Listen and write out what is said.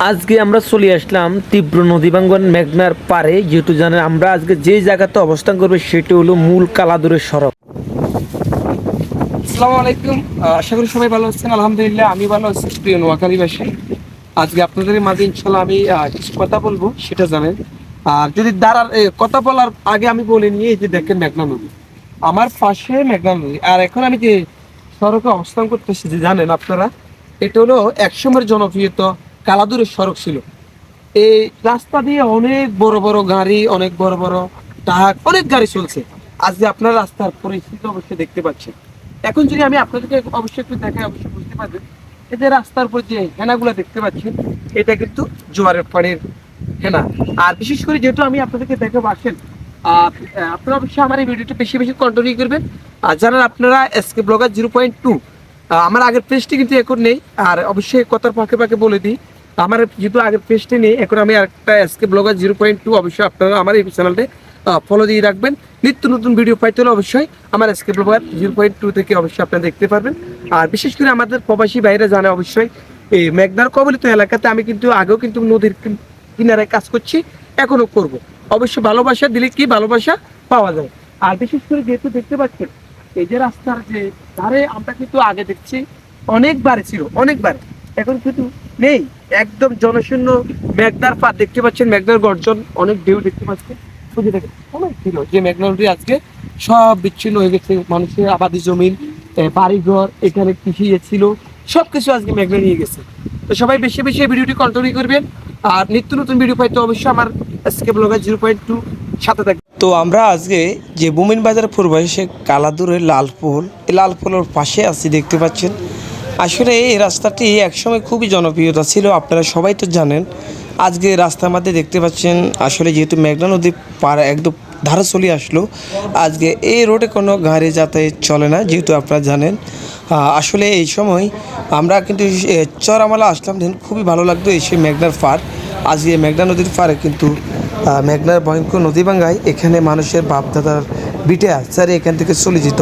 আজকে আমরা চলে আসলাম তীব্র নদীবাঙ্গন মেঘনার পারে যেহেতু জানেন আমরা আজকে যে জায়গাতে অবস্থান করব, সেটি হলো মূল কালাদুরের সড়ক। আসসালামু আলাইকুম। আশা করি সবাই ভালো আছেন। আলহামদুলিল্লাহ, আমি ভালো আছি। প্রিয় নোয়াখালীবাসী আজকে আপনাদের মাঝে ইনশাল্লাহ আমি কিছু কথা বলব, সেটা জানেন। আর যদি দাঁড়ার কথা বলার আগে আমি বলে নিয়ে এই যে দেখেন মেঘনা নদী। আমার পাশে মেঘনা নদী। আর এখন আমি যে সড়কে অবস্থান করতেছি, যে জানেন আপনারা, এটা হলো একসময়ের জনপ্রিয়ত। কালাদুরের সড়ক ছিল। এই রাস্তা দিয়ে অনেক বড় বড় গাড়ি, অনেক বড় বড় ট্রাক, অনেক গাড়ি চলছে। আজকে আপনার রাস্তার পরিস্থিতি অবশ্যই দেখতে পাচ্ছেন। এখন যদি আমি আপনাদেরকে অবশ্যই একটু দেখাই, অবশ্যই বুঝতে পারবেন এই যে রাস্তার উপর যে হেনাগুলো দেখতে পাচ্ছেন, এটা কিন্তু জোয়ারের পানির হেনা। আর বিশেষ করে যেহেতু আমি আপনাদেরকে দেখাবো, আসেন আপনারা অবশ্যই আমার এই ভিডিওটা বেশি বেশি কন্টিনিউ করবেন। আর জানেন আপনারা SK blogger zero point two আমার আগের পেজটি কিন্তু এখন নেই, আর অবশ্যই কথার পাকে পাকে বলে দিই। আমার যেহেতু আগের পেজটি নেই, এখন আমি আরেকটা SK blogger zero point two, অবশ্যই আপনারা আমার এই চ্যানেলটি ফলো দিয়ে রাখবেন। নিত্য নতুন ভিডিও পাইতে হলে অবশ্যই আমার SK blogger zero point two থেকে অবশ্যই আপনারা দেখতে পারবেন। আর বিশেষ করে আমাদের প্রবাসী বাইরে জানে অবশ্যই, এই মেঘনার কবলিত এলাকাতে আমি কিন্তু আগেও কিন্তু নদীর কিন- কিনারায় কাজ করছি, এখনও করব। অবশ্যই ভালোবাসা দিলে কি ভালোবাসা পাওয়া যায়। আর বিশেষ করে যেহেতু দেখতে পাচ্ছেন এই যে রাস্তার যে ধারে আমরা কিন্তু আগে দেখছি অনেকবার ছিল অনেকবার এখন কিন্তু নেই। একদম জনশূন্য মেঘনার পা দেখতে পাচ্ছেন, মেঘনার গর্জন, অনেক ঢেউ দেখতে পাচ্ছেন বুঝে দেখেন, অনেক ছিল যে মেঘনা আজকে সব বিচ্ছিন্ন হয়ে গেছে, মানুষের আবাদি জমিন বাড়িঘর, এখানে কৃষি ছিল সব কিছু আজকে মেঘনা নিয়ে গেছে। তো সবাই বেশি বেশি ভিডিওটি কন্টিনিউ করবেন। আর নিত্য নতুন ভিডিও পাইতে অবশ্যই আমার আজকে ব্লগার জিরো পয়েন্ট টু সাথে থাকবে তো আমরা আজকে যে বুমিন বাজার পূর্বাশে কালাদুরের লালপুল এই লালপুলের পাশে আছি, দেখতে পাচ্ছেন। আসলে এই রাস্তাটি একসময় খুবই জনপ্রিয়তা ছিল, আপনারা সবাই তো জানেন। আজকে রাস্তার মধ্যে দেখতে পাচ্ছেন, আসলে যেহেতু মেঘনা নদী পার একদম ধারা চলে আসলো, আজকে এই রোডে কোনো গাড়ি যাতায়াত চলে না, যেহেতু আপনারা জানেন। আসলে এই সময় আমরা কিন্তু চরামালা আসলাম খুবই ভালো লাগতো এসে মেঘনার পার আজকে মেঘনা নদীর পারে কিন্তু মেঘনার ভয়ঙ্কর নদী ভাঙ্গায় এখানে মানুষের বাপদাদার বিটে আছে এখান থেকে চলে যেত।